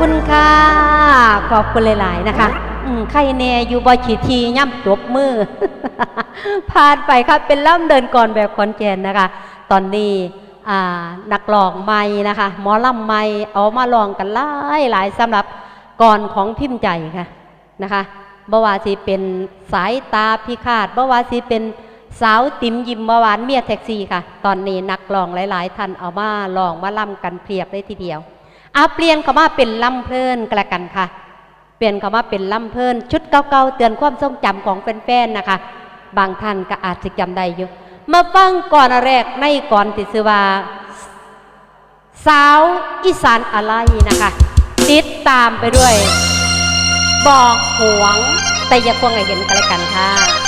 คุณค่ะ ขอบคุณหลาย ๆ นะคะใครแน่อยู่บ่ขีทีย่ำตบมือผ่านไปครับเป็นล่ำเดินก่อนแบบคอนแกนนะคะ ตอนนี้นักร้องใหม่นะคะ หมอลำใหม่เอามาลองกันหลายหลายสำหรับก่อนของพิมพ์ใจค่ะนะคะบ่ว่าสิเป็นสายตาพิฆาตบ่ว่าสิเป็นสาวติ๋มยิมเมื่อวานเมียแท็กซี่ค่ะ ตอนนี้นักร้องหลาย ๆ ท่านเอามาลองมาล่ำกันเพียบเลยทีเดียว อาเปลี่ยนเข้ามาเป็นล่ำเพลินกละกันค่ะ เปลี่ยนเข้ามาเป็นล่ำเพลิน ชุดเก่าๆเตือนความทรงจำของแฟนๆนะคะ บางท่านก็อาจจะจำได้อยู่ มาฟังก่อนแรกในก่อนติดสว่าสาวอีสานอะไรนะคะ ติดตามไปด้วย บอกหวงแต่อย่าควงให้เห็นกันละกันค่ะ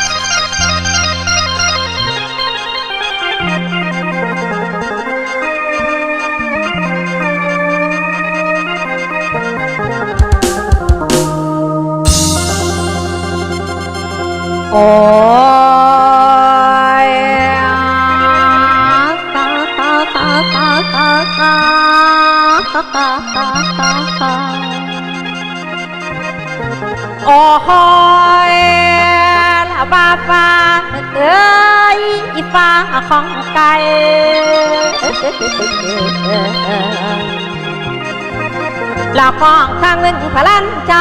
ยตาตาตาตาตาตาตาตาตาตาตาโอ้ยละบาบาเอ้ยอีฟ้าของไก่ลาของข้างเงินพลันใจ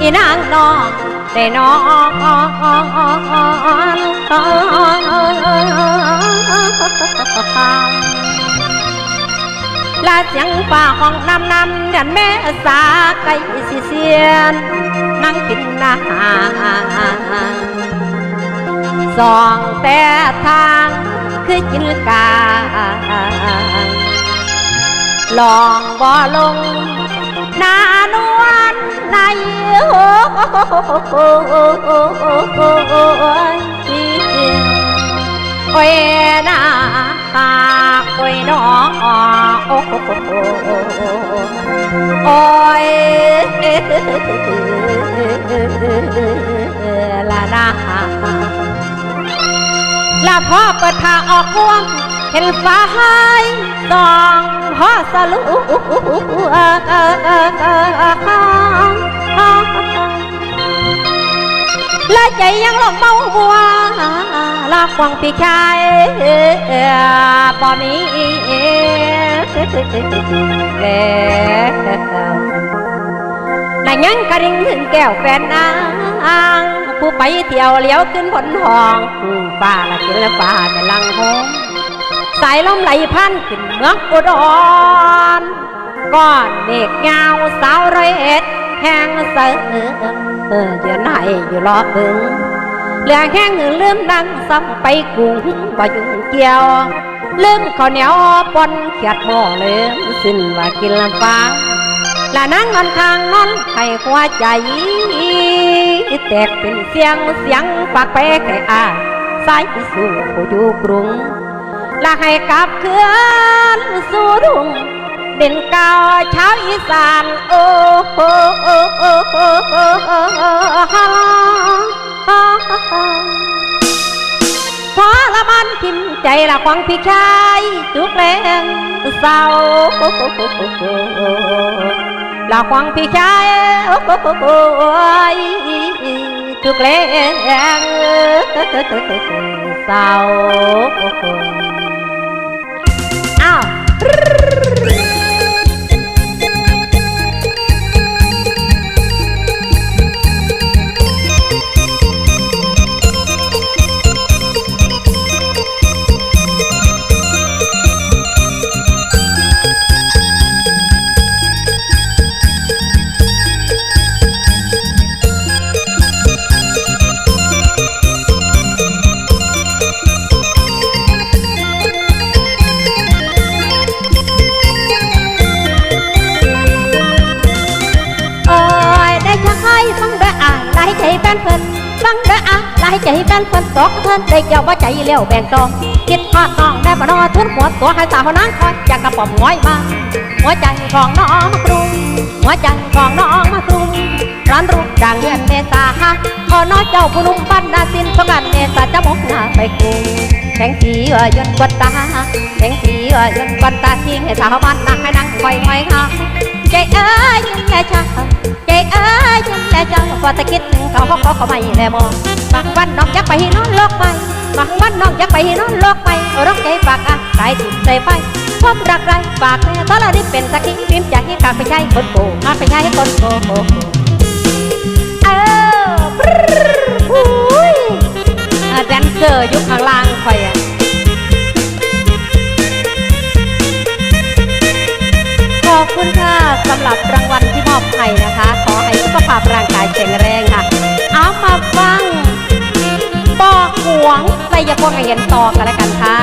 อีนางนอง ได้นอนลาเสียงป่าของนำนำยันแม่สาไก่สิเสียนนั่งกินนาหาสองแต่ทางคือจินกาลองบ่ลง นานวลในโอ้ยนาโอ้ยน้องโอ้ยละนาลาพ่อเปิดทางออกกวงเห็นฟ้าให้สอง พ่อสลุและใจยังหลงเมาบัวลาควงพี่ชายบ่มีแล้วและยังกระดิ่งถึงแก้วแฟนนางผู้ไปเที่ยวเลี้ยวขึ้นบนห้องฟ้าละกินละฟ้าแต่ลังหง สายลมไหลพันขึ้นเมืองอุดรก้อนเมฆเงาสาวร้อยเอ็ดแห้งเสือเออเยือนให้อยู่รอเบึงเหลือแห้งลืมดังซ้ำไปกรุงบ่ยุ่งเกี่ยวลืมข้าวเหนียวปนเขียดหม้อลืมสิ้นว่ากินลำฟ้าและนั่งนอนข้างนอนให้หัวใจแตกเป็นเสียงเสียงปากแปรแก่อาสายสู่ผู้อยู่กรุง และให้กลับเคลื่อนสู่รุ่งเด่นเก่าชาวอีสานโอ้โหโอ้โหโอ้โหโอ้โหพอละมันทิมใจละของพี่ชายทุกแรงเศร้าลาควงพี่ชายโอ้โยทุกแรงเศร้า Brrr. ายใจแฟนเพิ่นตกเพิ่นได้เกี่ยวว่าใจเลี้ยวแบ่งตองคิดฮอดน้องได้บ่นอทุนหัวตัวให้สาวนางคอยอยากกระป๋อมง้อยมาหัวใจของน้องมากรุงหัวใจของน้องมากรุงร้านรูปดังเงินเมษาฮะพอน้อยเจ้าผู้นุ่มบ้านนาสินสกันเมษาจะมองหน้าไปกรุงแข่งสีเอ่ยยนกวนตาแข่งสีเอ่ยยนกวนตาทิ้งให้สาวบ้านนั่งให้นั่งคอยคอยค่ะใจเอ้ยยิ้มแย่เจ้า จ้าพอตะคิดถึงเขาเขาเขาเขาไม่แลมองบางวันน้องอยากไปนอนโลกไปบางวันน้องอยากไปนอนโลกไปร้องใจฝากอะสายติดใจไฟความรักไรฝากแม่ตอนนี้เป็นสักทีพิมพ์ใจให้กากไปใช้คนโกงมาไปใช้ให้คนโกงเอออุ้ยอะแดนเซอร์ยู่ข้างล่างคอยอะขอบคุณค่ะสำหรับรางวัลที่มอบให้นะคะ สุขภาพร่างกายแข็งแรงค่ะเอามาฟังปอกหวงใส่ยาพวกให้เห็นต่อกันแล้วกันค่ะ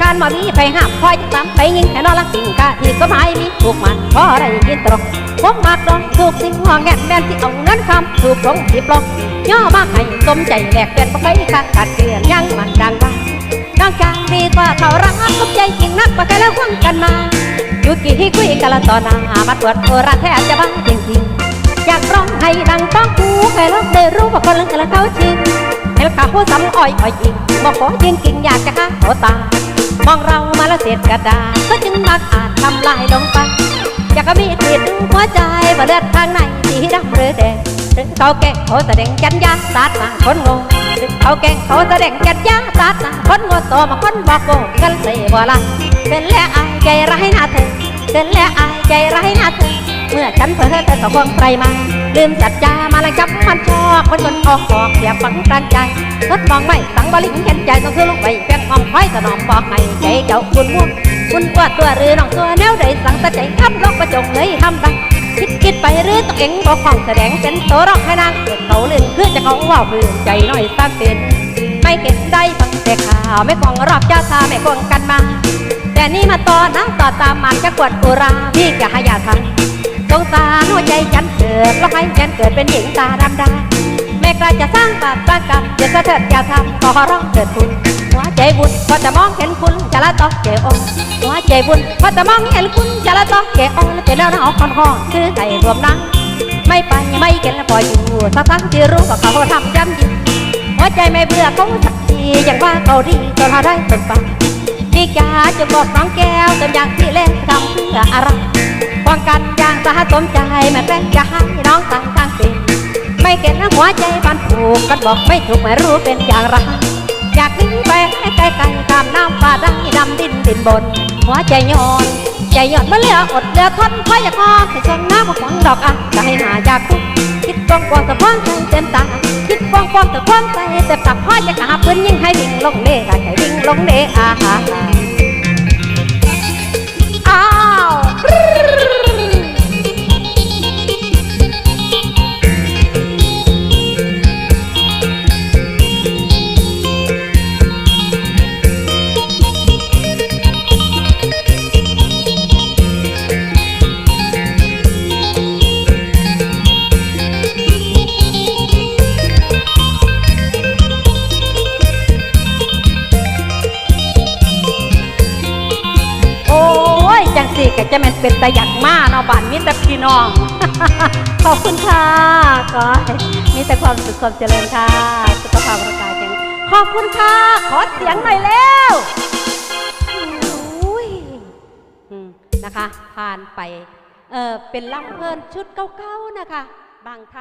การมามีไปห้ามคอยจะตามไปยิงแค่นอนละสิงกะที่ก็หมายมีถูกมันพอะไรกินตรกพบมากดองถูกสิ่งห่วงแงนแมนที่เอาเงินคำถูกลงที่ปลอกย่อมาให้สมใจแหลกเป็นบ่เคยขาดขาดเกลื่อนยังมันดังบ้างดังจางดีกว่าเขารักสมใจจริงนักปะแค่แล้วห่วงกันมาอยู่กี่คุยกันละตอนหนามาตรวจโอระแทบจะบ้าจริงๆอยากร้องให้ดังต้องหูให้โลกได้รู้ว่าคนเรื่องกันแล้วเขาจริงเห็นขาหัวซ้ำอ้อยอ้อยยิงบอกขอยิงกิ่งอยากจะฆ่าเขาตาย มองเรามาแล้วเสียดกระดาษก็จึงมักอาจทำลายลงไปอยากก็มีขีดหัวใจว่าเลือดข้างในสีดำหรือแดงหรือเขาแกงเขาแสดงจันยาสาดมาคนงงหรือเขาแกงเขาแสดงจันยาสาดมาคนงงโตมาคนบอกโกกันเสียบ่ละเป็นแล้วอายใจร้ายหน้าเธอเป็นแล้วอายใจร้ายหน้าเธอเมื่อฉันเผลอเธอก็ควงใครมา ลืมสัจจามาล้วจับมันชอกคนคนออกบอกเสียฝังกลางใจทดมองไม่สังบริงเห็นใจต้องซื้อลงไปแป้งมองคอยสนอมบอกให้ใจเจ้าคุณม่วงคุณว่าตัวหรือน้องตัวแนวใดสั่งตะใจคำลกประจงเลยทำได้คิดคิดไปหรือตัวเองบอกของแสดงเป็นตัวร้องให้นางเกิดเขาลื่นคือจะเขาว่าพื้นใจน้อยสร้างเป็นไม่เก็บได้ฟังแต่ข่าวไม่ควงรอบเจ้าทาไม่ควงกันมา แต่นี่มาต่อน้ำต่อตามมันจะกวดกุราพี่จะหายาทำส งสารหัวใจฉันเกิดแล้วให้ฉันเกิดเป็นหญิงตาดำดาแม่กล้าจะสร้างบาปสร้างกรรมเดี๋ยวก็เถิดอย่าทำขอร้องเถิดคุณหัวใจบุญพอจะมองเห็นคุณจะละตอกเจโอหัวใจบุญพอจะมองเห็นคุณจะละตอกเจโอแล้วเป็นแล้วหนาวคอนห้องคือไก่รวมนังไม่ไปไม่เก็นแล้วปล่อยอยู่ทั้งทั้งที่รู้ว่าเขาทำย้ำยิงหัวใจไม่เบื่อเขาสักทีอย่างว่าเขาดีจนเราได้เป็นฟังพี่กาจะบอกน้องแก้วเต็มอย่างที่เล่นทำเพื่ออะไร องกันอย่างสาสมใจแม่แป้งจะให้น้องตายตั้งเป็นไม่เก็บหัวใจบันผูกกันบอกไม่ถูกไม่รู้เป็นอย่างไรอยากหนีไปให้ไกลไกลตามน้ำป่าได้ดำดินดินบน หัวใจย้อนใจย้อนเมื่อเลืออดเลือทนเพราะอยากมอให้ชงน้ำมาขวางดอกอะจะให้หาอยากคุกคิดกว้างกว้างแต่พ้องใจเต็มตาคิดกว้างกว้างแต่พ้องใจเต็มตาพ่อจะกหาปืนยิงให้วิ่งลงเล่ให้วิ่งลงเล่อา เป็นตะหยักมาเนาะบ้านมีแต่พี่น้อง ขอบคุณค่ะขอให้มีแต่ความสุขความเจริญค่ะ สุขภาพร่างกายแข็งขอบคุณค่ะ ขอเสียงหน่อยแล้วอุ้ยอืมนะคะ ผ่านไปเออเป็นลำเพลินชุดเก่าๆนะคะ บางท่าน